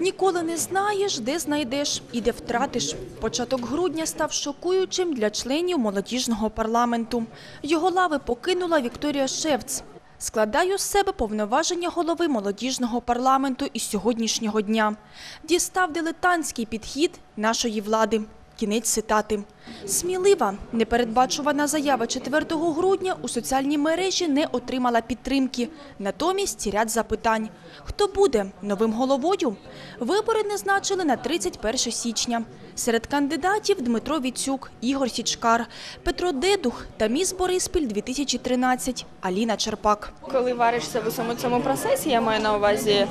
Ніколи не знаєш, де знайдеш і де втратиш. Початок грудня став шокуючим для членів молодіжного парламенту. Його лави покинула Вікторія Шевц. Складаю з себе повноваження голови молодіжного парламенту із сьогоднішнього дня. Дістав дилетантський підхід нашої влади. Кінець цитати. Смілива, непередбачувана заява 4 грудня у соціальній мережі не отримала підтримки. Натомість ряд запитань. Хто буде новим головою? Вибори назначили на 31 січня. Серед кандидатів Дмитро Віцюк, Ігор Січкар, Петро Дедух та міс Бориспіль 2013 Аліна Черпак. Коли варишся в усьому цьому процесі, я маю на увазі е,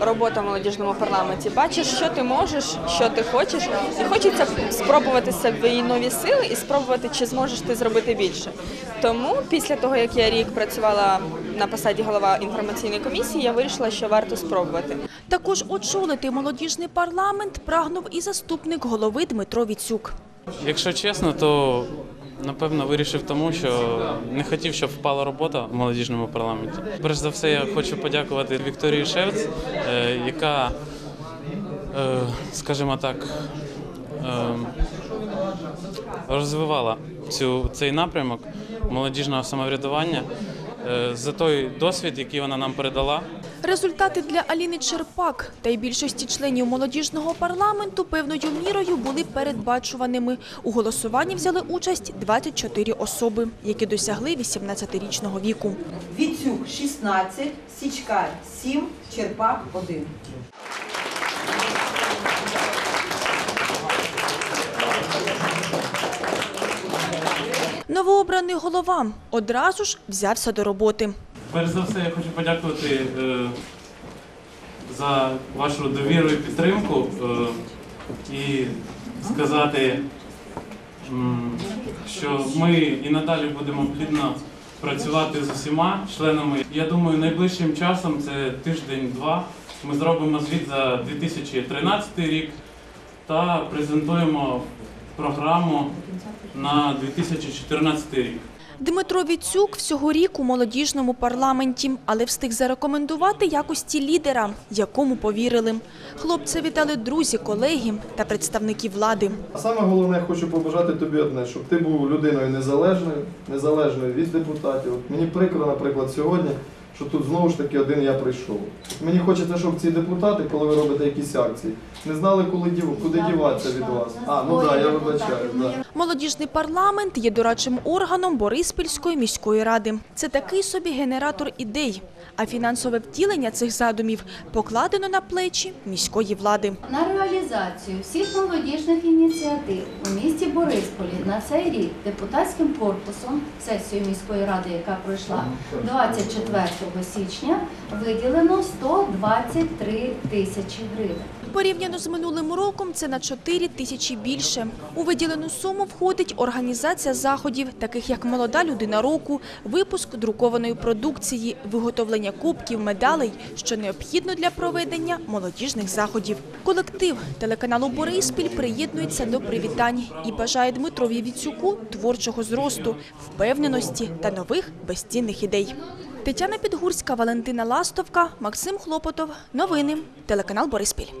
робота в молодіжному парламенті. Бачиш, що ти можеш, що ти хочеш, і хочеться спробувати свої нові сили і спробувати, чи зможеш ти зробити більше. Тому після того, як я рік працювала на посаді голова інформаційної комісії, я вирішила, що варто спробувати. Також очолити молодіжний парламент прагнув і заступник голови Дмитро Віцюк. Якщо чесно, то напевно вирішив тому, що не хотів, щоб впала робота в молодіжному парламенті. Перш за все, я хочу подякувати Вікторії Шевц, е, яка, е, скажімо так, е, розвивала цю, цей напрямок молодіжного самоврядування е, за той досвід, який вона нам передала. Результати для Аліни Черпак та й більшості членів молодіжного парламенту певною мірою були передбачуваними. У голосуванні взяли участь 24 особи, які досягли 18-річного віку. Віцюк 16, Січкар 7, Черпак 1. Новообраний голова одразу ж взявся до роботи. Перш за все, я хочу подякувати е, за вашу довіру і підтримку е, і сказати, що ми і надалі будемо плідно працювати з усіма членами. Я думаю, найближчим часом, це тиждень-два, ми зробимо звіт за 2013 рік та презентуємо програму на 2014 рік. Дмитро Віцюк всього рік у молодіжному парламенті, але встиг зарекомендувати якості лідера, якому повірили. Хлопця вітали друзі, колеги та представники влади. А саме головне, хочу побажати тобі одне, щоб ти був людиною незалежною, незалежною від депутатів. Мені прикро, наприклад, сьогодні, що тут знову ж таки один я прийшов. Мені хочеться, щоб ці депутати, коли ви робите якісь акції, не знали, коли дів, куди діватися від вас. А, ну так, да, я вибачаю. Да. Молодіжний парламент є дорадчим органом Бориспільської міської ради. Це такий собі генератор ідей. А фінансове втілення цих задумів покладено на плечі міської влади. На реалізацію всіх молодіжних ініціатив у місті Борисполі на цей рік депутатським корпусом сесією міської ради, яка пройшла 24 січня, виділено 123 тисячі гривень. Порівняно з минулим роком це на 4 тисячі більше. У виділену суму входить організація заходів, таких як «Молода людина року», випуск друкованої продукції, виготовлення кубків, медалей, що необхідно для проведення молодіжних заходів. Колектив телеканалу «Бориспіль» приєднується до привітань і бажає Дмитрові Віцюку творчого зросту, впевненості та нових безцінних ідей. Тетяна Підгурська, Валентина Ластовка, Максим Хлопотов. Новини. Телеканал «Бориспіль».